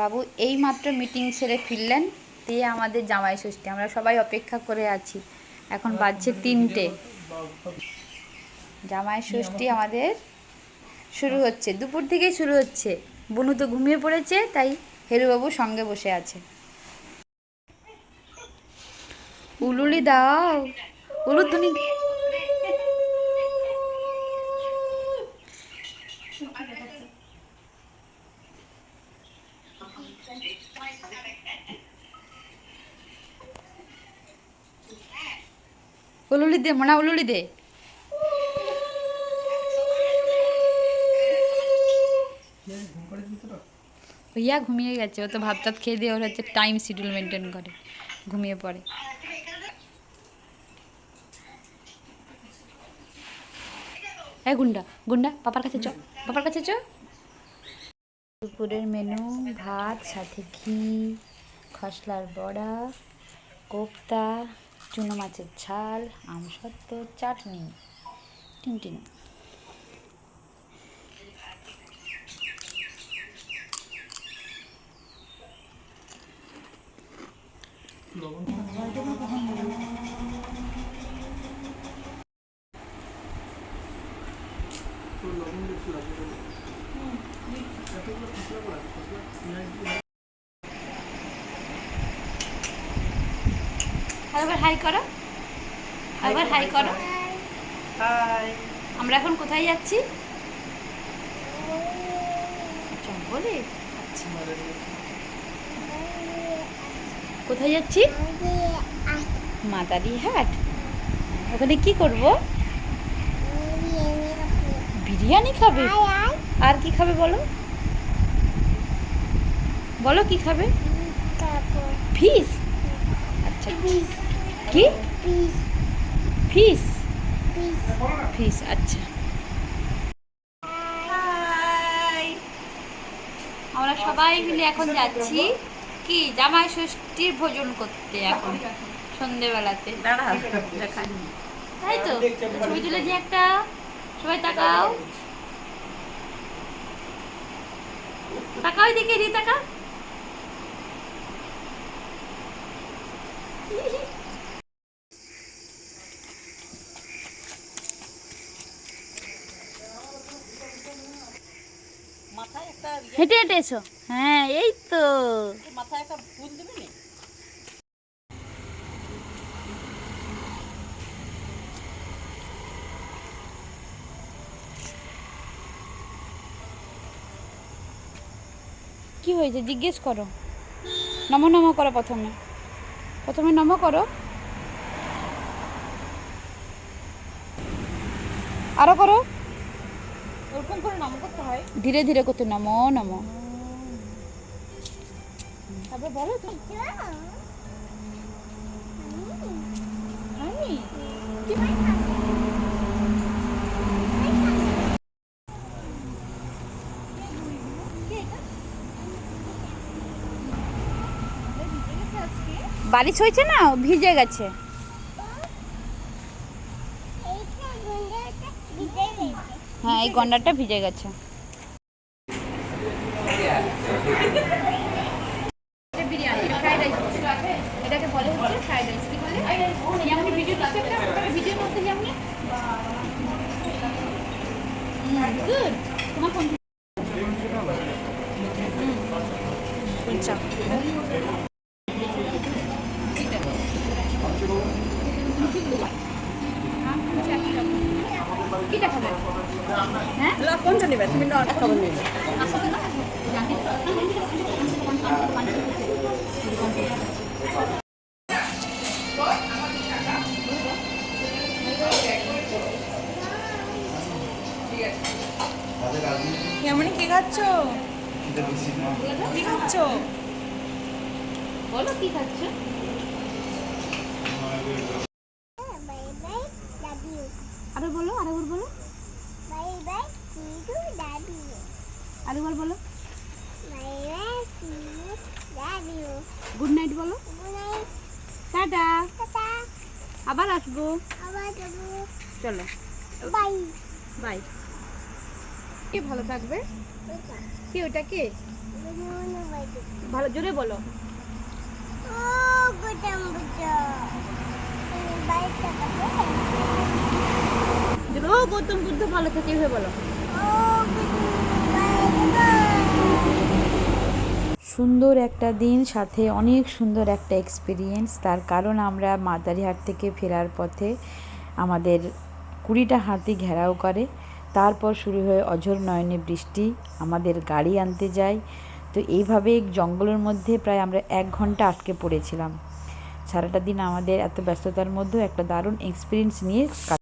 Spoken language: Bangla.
বাবু এই মাত্র মিটিং সেরে ফিরলেন, দিয়ে আমাদের জামাই ষষ্ঠী। আমরা সবাই অপেক্ষা করে আছি। এখন বাজছে তিনটে। জামাই ষষ্ঠী আমাদের শুরু হচ্ছে। দুপুর থেকেই শুরু হচ্ছে। বনু তো ঘুমিয়ে পড়েছে, তাই হেরুবাবু সঙ্গে বসে আছে। উলুলি দাও। উলু তুমি উলুলি দে, মনা, উলুলি দে। ভাইয়া ঘুমিয়ে গেছে, ও তো ভাত টাত খেয়ে দিয়ে ওর হচ্ছে টাইম শিডিউল মেনটেন করে, ঘুমিয়ে পড়ে। হ্যাঁ গুন্ডা গুন্ডা, পাপার কাছে চ, পাপার কাছে চ। দুপুরের মেনু ভাত সাথে ঘি খসলার বড়া কোপ্তা চুনো মাছের ঝাল আমসত্ত্ব চাটনি টিনটিন। হাই করো। হাই করো। আমরা এখন কোথায় যাচ্ছি? জঙ্গলে? আচ্ছা। কোথায় যাচ্ছি? মাদারি হাট ওখানে কি করব? বিরিয়ানি। খাবে? আর কি খাবে বলো? বলো কি খাবে? ফিস? আচ্ছা কি? ফিস। ফিস? আচ্ছা। আমরা সবাই মিলে এখন যাচ্ছি কি জামাই ষষ্ঠীর ভোজন করতে এখন সন্ধেবেলাতে। তাই তো? ছবি তুলে দিয়ে একটা সবাই তাকাও। তাকাও দিকে রি টাকা হেঁটে হেঁটে এসো। হ্যাঁ এই তো। মাথায় একটা ফুল দেবে কি হয়েছে? জিজ্ঞেস করো। নম নম করো প্রথমে। প্রথমে নম করো। আরও করো। ওরকম করে নাম করতে হয়? ধীরে ধীরে করতে নম নম। তারপরে বলো তুমি আমি বারিশ হয়েছে না? ভিজে গেছে। হ্যাঁ এই গন্ডারটা ভিজে গেছে এটাকে বলে হচ্ছে ফ্রাইড রাইস কি বলে যেমন ভিডিও দিচ্ছে একটা ভিডিওর মধ্যে যেমন গুড তোমার কোন কোনটা কিটা খাবে হ্যাঁ? কোনটা নেবে? তুমি না অনেক খাবার কি খাচ্ছ? কি খাচ্ছ? বলো কি খাচ্ছ আরও বলো আরেকবার বলো আরেকবার বলো। গুড নাইট বলো। টাটা। আবার আসব। চলো। বাই বাই কি ভালো থাকবে? কি ওটা কে? ভালো জোরে বলো। জোরে, ও গৌতম বুদ্ধ ভালো থাকে বলো। সুন্দর একটা দিন, সাথে অনেক সুন্দর একটা এক্সপিরিয়েন্স তার কারণ আমরা মাদারিহাট থেকে ফেরার পথে আমাদের কুড়িটা হাতি ঘেরাও করে। তারপর শুরু হয়ে অঝোর নয়নে বৃষ্টি, আমাদের গাড়ি আনতে যায় তো এইভাবে জঙ্গলের মধ্যে প্রায় আমরা এক ঘণ্টা আটকে পড়েছিলাম। সারাটা দিন আমাদের এত ব্যস্ততার মধ্যেও একটা দারুণ এক্সপিরিয়েন্স নিয়ে